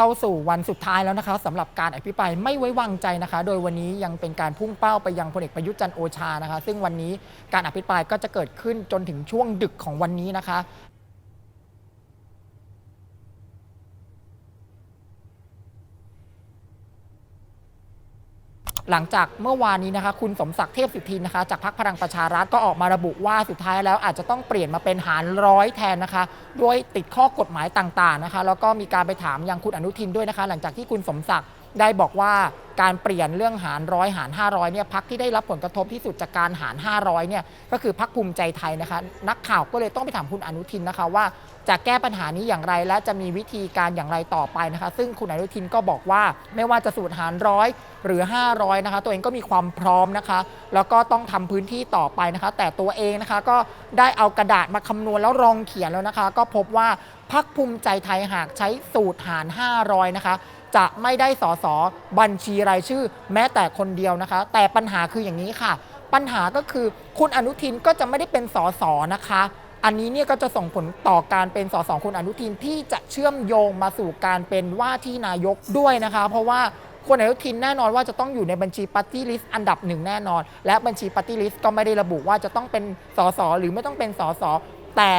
เข้าสู่วันสุดท้ายแล้วนะคะสำหรับการอภิปรายไม่ไว้วางใจนะคะ โดยวันนี้ยังเป็นการพุ่งเป้าไปยังพลเอกประยุทธ์จันทร์โอชานะคะ ซึ่งวันนี้การอภิปรายก็จะเกิดขึ้นจนถึงช่วงดึกของวันนี้นะคะ หลังจากเมื่อวานนี้นะคะ คุณสมศักดิ์เทพสุทินนะคะ จากพรรคพลังประชารัฐก็ออกมาระบุว่าสุดท้ายแล้วอาจจะต้องเปลี่ยนมาเป็นหารร้อยแทนนะคะ ด้วยติดข้อกฎหมายต่างๆนะคะ แล้วก็มีการไปถามยังคุณอนุทินด้วยนะคะ หลังจากที่คุณสมศักดิ์ได้บอกว่า การเปลี่ยนเรื่องหารร้อยหาร 500เนี่ยพักที่ได้รับผลกระทบที่สุดจากการหาร 500เนี่ยก็คือพักภูมิใจไทยนะคะนักข่าวก็เลยต้องไปถามคุณอนุทินนะคะว่าจะแก้ปัญหานี้อย่างไรและจะมีวิธีการอย่างไรต่อไปนะคะ ซึ่งคุณอนุทินก็บอกว่าไม่ว่าจะสูตรหารร้อยหรือ 500นะคะตัวเองก็มีความพร้อมนะคะ แล้วก็ต้องทำพื้นที่ต่อไปนะคะ แต่ตัวเองนะคะก็ได้เอากระดาษมาคำนวณแล้วลองเขียนแล้วนะคะ ก็พบว่าพักภูมิใจไทยหากใช้สูตรหาร 500นะคะจะไม่ได้สอสอบัญชีรายชื่อ แม้แต่คนเดียวนะคะ แต่ปัญหาคืออย่างนี้ค่ะ ปัญหาก็คือคุณอนุทินก็จะไม่ได้เป็นสสนะคะ อันนี้เนี่ยก็จะส่งผลต่อการเป็นสสคุณอนุทินที่จะเชื่อมโยงมาสู่การเป็นว่าที่นายกด้วยนะคะ เพราะว่าคุณอนุทินแน่นอนว่าจะต้องอยู่ในบัญชีปาร์ตี้ลิสต์อันดับหนึ่งแน่นอน และบัญชีปาร์ตี้ลิสต์ก็ไม่ได้ระบุว่าจะต้องเป็นสสหรือไม่ต้องเป็นสส แต่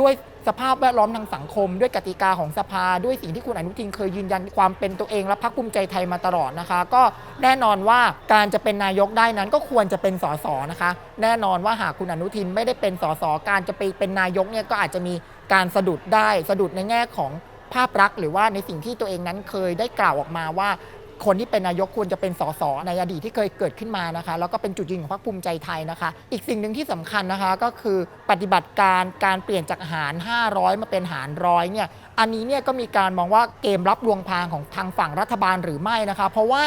ด้วยสภาพแวดล้อมทางสังคม ด้วยกติกาของสภา ด้วยสิ่งที่คุณอนุทินเคยยืนยันความเป็นตัวเองและพรรคภูมิใจไทยมาตลอดนะคะ ก็แน่นอนว่าการจะเป็นนายกได้นั้นก็ควรจะเป็นสสนะคะ แน่นอนว่าหากคุณอนุทินไม่ได้เป็นสสการจะไปเป็นนายกเนี่ยก็อาจจะมีการสะดุดได้สะดุดในแง่ของภาพลักษณ์หรือว่าในสิ่งที่ตัวเองนั้นเคยได้กล่าวออกมาว่า คนที่เป็นนายกควรจะเป็นสสในอดีตที่เคยเกิดขึ้นมานะคะ แล้วก็เป็นจุดยืนของพรรคภูมิใจไทยนะคะ อีกสิ่งหนึ่งที่สำคัญนะคะก็คือปฏิบัติการการเปลี่ยนจากหาร 500 มาเป็นหารร้อยเนี่ยอันนี้เนี่ยก็มีการมองว่าเกมรับลวงพรางของทางฝั่งรัฐบาลหรือไม่นะคะ เพราะว่า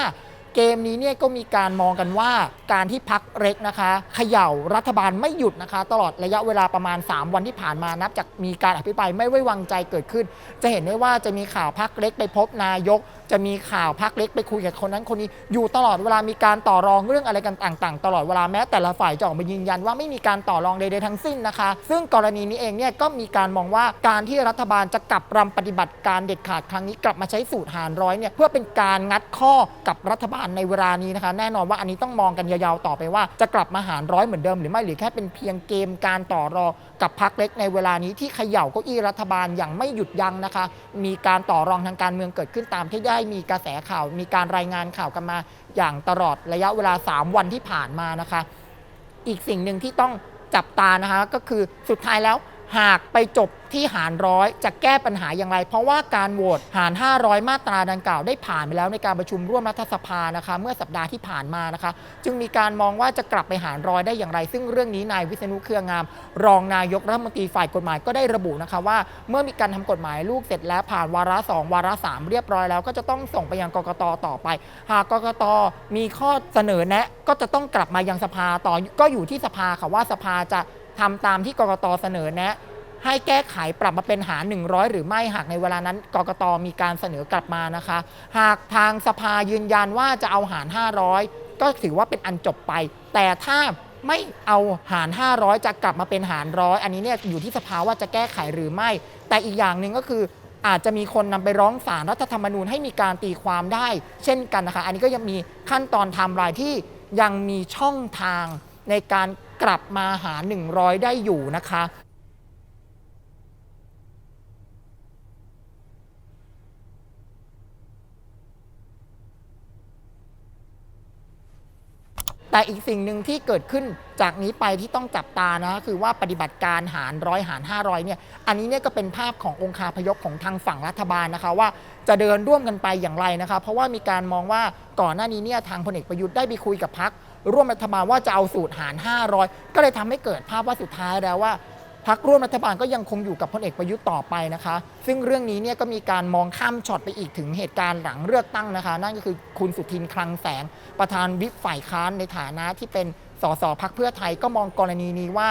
เกมนี้เนี่ยก็มีการมองกันว่าการที่พักเล็กนะคะเขย่ารัฐบาลไม่หยุดนะคะ ตลอดระยะเวลาประมาณ 3 วันที่ผ่านมานับจากมีการอภิปรายไม่ไว้วางใจเกิดขึ้น จะเห็นได้ว่าจะมีข่าวพักเล็กไปพบนายก จะมีข่าวพักเล็กไปคุยกับคนนั้นคนนี้ อยู่ตลอดเวลามีการต่อรองเรื่องอะไรกันต่าง ๆ ตลอดเวลาแม้แต่ละฝ่ายจะออกมายืนยันว่าไม่มีการต่อรองใดๆทั้งสิ้นนะคะ ซึ่งกรณีนี้เองเนี่ยก็มีการมองว่าการที่รัฐบาลจะกลับรำปฏิบัติการเด็ดขาดครั้งนี้กลับมาใช้สูตรหารร้อยเนี่ยเพื่อเป็นการงัดข้อกับรัฐบาลในเวลานี้นะคะแน่นอนว่าอันนี้ต้องมองกันยาวๆต่อไปว่าจะกลับมาหารร้อยเหมือนเดิมหรือไม่หรือแค่เป็นเพียงเกมการต่อรอกับพักเล็กในเวลานี้ที่เขย่าเก้าอี้รัฐบาลอย่างไม่หยุดยั้งนะคะ มีการต่อรองทางการเมืองเกิดขึ้นตามที่ได้มีกระแสข่าว มีการรายงานข่าวกันมาอย่างตลอดระยะเวลา 3 วันที่ผ่านมานะคะ อีกสิ่งหนึ่งที่ต้องจับตานะคะก็คือสุดท้ายแล้ว หากไปจบที่หารร้อยจะแก้ปัญหาอย่างไร เพราะว่าการโหวตหาร 500 มาตราดังกล่าวได้ผ่านไปแล้วในการประชุมร่วมรัฐสภานะคะ เมื่อสัปดาห์ที่ผ่านมานะคะ จึงมีการมองว่าจะกลับไปหารร้อยได้อย่างไร ซึ่งเรื่องนี้นายวิษณุเครืองาม รองนายกรัฐมนตรีฝ่ายกฎหมายก็ได้ระบุนะคะว่า เมื่อมีการทำกฎหมายลูกเสร็จแล้วผ่านวาระสองวาระสามเรียบร้อยแล้วก็จะต้องส่งไปยังกกตต่อไป หากกกตมีข้อเสนอแนะ ก็จะต้องกลับมายังสภาต่อก็อยู่ที่สภาค่ะว่าสภาจะ ทำตามที่กกตเสนอแนะ ให้แก้ไขปรับมาเป็นหาร 100 หรือไม่หากในเวลานั้นกกตมีการเสนอกลับมานะคะ หากทางสภายืนยันว่าจะเอาหาร 500 ก็ถือว่าเป็นอันจบไป แต่ถ้าไม่เอาหาร 500 จะกลับมาเป็นหารร้อยอันนี้เนี่ยอยู่ที่สภาว่าจะแก้ไขหรือไม่ แต่อีกอย่างหนึ่งก็คืออาจจะมีคนนำไปร้องศาลรัฐธรรมนูญให้มีการตีความได้ เช่นกันนะคะ อันนี้ก็ยังมีขั้นตอนไทม์ไลน์ที่ยังมีช่องทาง ในการกลับมาหาร100 ได้อยู่นะคะแต่อีกสิ่งหนึ่งที่เกิดขึ้นจากนี้ไปที่ต้องจับตานะ คือว่าปฏิบัติการหารร้อยหาร 500เนี่ยอันนี้เนี่ยก็เป็นภาพขององค์คาพยพของทางฝั่งรัฐบาลนะคะ ว่าจะเดินร่วมกันไปอย่างไรนะคะ เพราะว่ามีการมองว่าก่อนหน้านี้เนี่ยทางพลเอกประยุทธ์ได้ไปคุยกับพัก ร่วมรัฐบาลว่าจะเอาสูตรหาร 500 ก็เลยทำให้เกิดภาพว่าสุดท้ายแล้วว่าพักร่วมรัฐบาลก็ยังคงอยู่กับพลเอกประยุทธ์ต่อไปนะคะ ซึ่งเรื่องนี้เนี่ยก็มีการมองข้ามช็อตไปอีกถึงเหตุการณ์หลังเลือกตั้งนะคะ นั่นก็คือคุณสุทินคลังแสง ประธานวิปฝ่ายค้านในฐานะที่เป็นสสพักเพื่อไทยก็มองกรณีนี้ว่า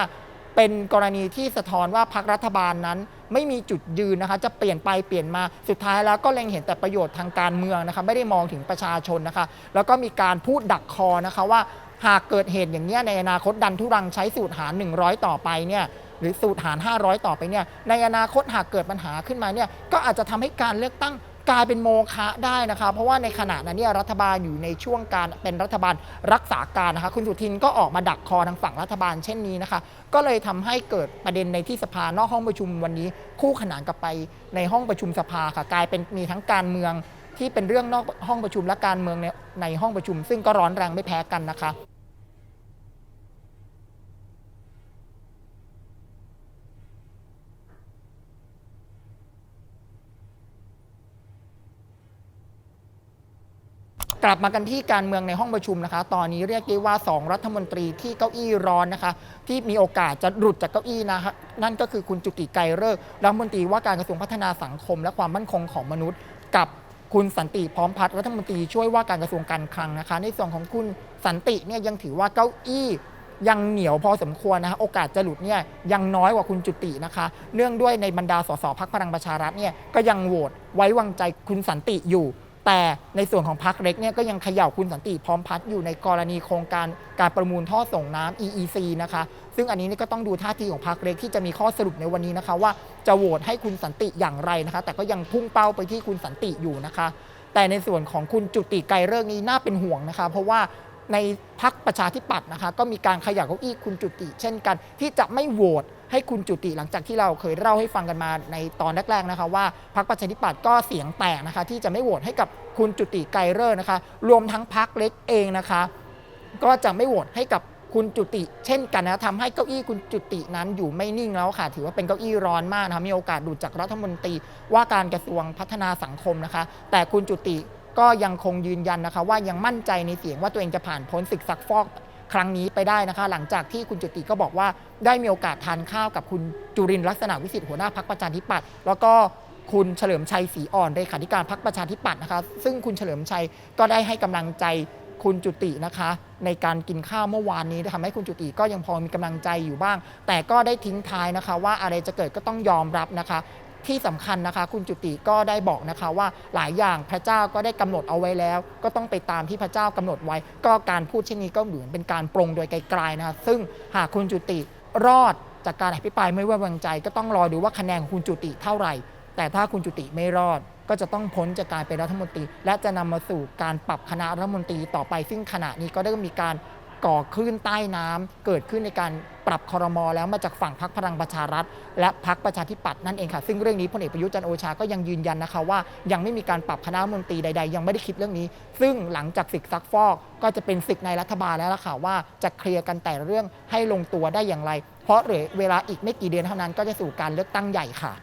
เป็นกรณีที่สะท้อนว่าพักรัฐบาลนั้น ไม่มีจุดยืนนะคะจะเปลี่ยนไปเปลี่ยนมาสุดท้ายแล้วก็เล็งเห็นแต่ประโยชน์ทางการเมืองนะคะไม่ได้มองถึงประชาชนนะคะ แล้วก็มีการพูดดักคอนะคะว่าหากเกิดเหตุอย่างนี้ในอนาคตดันทุรังใช้สูตรหาร 100 ต่อไปเนี่ยหรือสูตรหาร 500 ต่อไปเนี่ยในอนาคตหากเกิดปัญหาขึ้นมาเนี่ยก็อาจจะทำให้การเลือกตั้ง กลายเป็นโมฆะได้นะคะ เพราะว่าในขณะนั้นเนี่ยรัฐบาลอยู่ในช่วงการเป็นรัฐบาลรักษาการนะคะ คุณสุทินก็ออกมาดักคอทางฝั่งรัฐบาลเช่นนี้นะคะ ก็เลยทำให้เกิดประเด็นในที่สภานอกห้องประชุมวันนี้ คู่ขนานกับไปในห้องประชุมสภาค่ะ กลายเป็นมีทั้งการเมืองที่เป็นเรื่องนอกห้องประชุมและการเมืองในในห้องประชุม ซึ่งก็ร้อนแรงไม่แพ้กันนะคะ กลับมากันที่การเมืองในห้องประชุมนะคะ ตอนนี้เรียกได้ว่า 2 รัฐมนตรีที่เก้าอี้ร้อนนะคะ ที่มีโอกาสจะหลุดจากเก้าอี้นะคะนั่นก็คือคุณจุติไกรเลิกษ์รัฐมนตรีว่าการกระทรวงพัฒนาสังคม และความมั่นคงของมนุษย์ กับคุณสันติพร้อมพัฒน์รัฐมนตรีช่วยว่าการกระทรวงการคลังนะคะ ในส่วนของคุณสันติเนี่ยยังถือว่าเก้าอี้ยังเหนียวพอสมควรนะคะโอกาสจะหลุดเนี่ยยังน้อยกว่าคุณจุตินะคะ เนื่องด้วยในบรรดาสสพักพลังประชารัฐเนี่ยก็ยังโหวตไว้วางใจคุณสันติอยู่ แต่ในส่วนของพักเล็กเนี่ยก็ยังเขย่าคุณสันติพร้อมพัฒน์อยู่ในกรณีโครงการการประมูลท่อส่งน้ำ EEC นะคะ ซึ่งอันนี้ก็ต้องดูท่าทีของพักเล็กที่จะมีข้อสรุปในวันนี้นะคะ ว่าจะโหวตให้คุณสันติอย่างไรนะคะ แต่ก็ยังพุ่งเป้าไปที่คุณสันติอยู่นะคะ แต่ในส่วนของคุณจุติไกรเลิกษ์นี้น่าเป็นห่วงนะคะ เพราะว่าในพักประชาธิปัตย์นะคะ ก็มีการขยับเก้าอี้คุณจุติ เช่นกัน ที่จะไม่โหวต ให้คุณจุติหลังจากที่เราเคยเล่าให้ฟังกันมาในตอนแรกๆนะคะว่าพักประชาธิปัตย์ก็เสียงแตกนะคะที่จะไม่โหวตให้กับคุณจุติไกรเลิกษ์นะคะ รวมทั้งพักเล็กเองนะคะ ก็จะไม่โหวตให้กับคุณจุติ เช่นกันนะทำให้เก้าอี้คุณจุตินั้นอยู่ไม่นิ่งแล้วค่ะ ถือว่าเป็นเก้าอี้ร้อนมากนะคะมีโอกาสดูดจากรัฐมนตรีว่าการกระทรวงพัฒนาสังคมนะคะ แต่คุณจุติก็ยังคงยืนยันนะคะ ว่ายังมั่นใจในเสียงว่าตัวเองจะผ่านพ้นศึกซักฟอก ครั้งนี้ไปได้นะคะ หลังจากที่คุณจุติก็บอกว่าได้มีโอกาสทานข้าวกับคุณจุรินลักษณะวิสิทธิ์หัวหน้าพักประชาธิปัตย์แล้วก็คุณเฉลิมชัยศรีอ่อนเลขาธิการพักประชาธิปัตย์นะคะ ซึ่งคุณเฉลิมชัยก็ได้ให้กำลังใจคุณจุตินะคะ ในการกินข้าวเมื่อวานนี้ทำให้คุณจุติก็ยังพอมีกำลังใจอยู่บ้าง แต่ก็ได้ทิ้งท้ายนะคะ ว่าอะไรจะเกิดก็ต้องยอมรับนะคะ ที่สำคัญนะคะ คุณจุติก็ได้บอกนะคะว่าหลายอย่างพระเจ้าก็ได้กำหนดเอาไว้แล้ว ก็ต้องไปตามที่พระเจ้ากำหนดไว้ ก็การพูดเช่นนี้ก็เหมือนเป็นการปรงโดยไกลๆนะคะซึ่งหากคุณจุติรอดจากการอภิปรายไม่ไว้วางใจ ก็ต้องรอดูว่าคะแนนของคุณจุติเท่าไหร่ แต่ถ้าคุณจุติไม่รอดก็จะต้องพ้นจากการเป็นรัฐมนตรี และจะนำมาสู่การปรับคณะรัฐมนตรีต่อไป ซึ่งขณะนี้ก็ได้มีการ ก่อคลื่นใต้น้ำเกิดขึ้นในการปรับคอรมอแล้วมาจากฝั่งพรรคพลังประชารัฐ และพรรคประชาธิปัตย์นั่นเองค่ะ ซึ่งเรื่องนี้พลเอกประยุทธ์จันโอชาก็ยังยืนยันนะคะว่า ยังไม่มีการปรับคณะมนตรีใดๆ ยังไม่ได้คิดเรื่องนี้ ซึ่งหลังจากศึกซักฟอก ก็จะเป็นศึกในรัฐบาลแล้วล่ะค่ะว่าจะเคลียร์กันแต่เรื่องให้ลงตัวได้อย่างไร เพราะเหลือเวลาอีกไม่กี่เดือนเท่านั้นก็จะสู่การเลือกตั้งใหญ่ค่ะ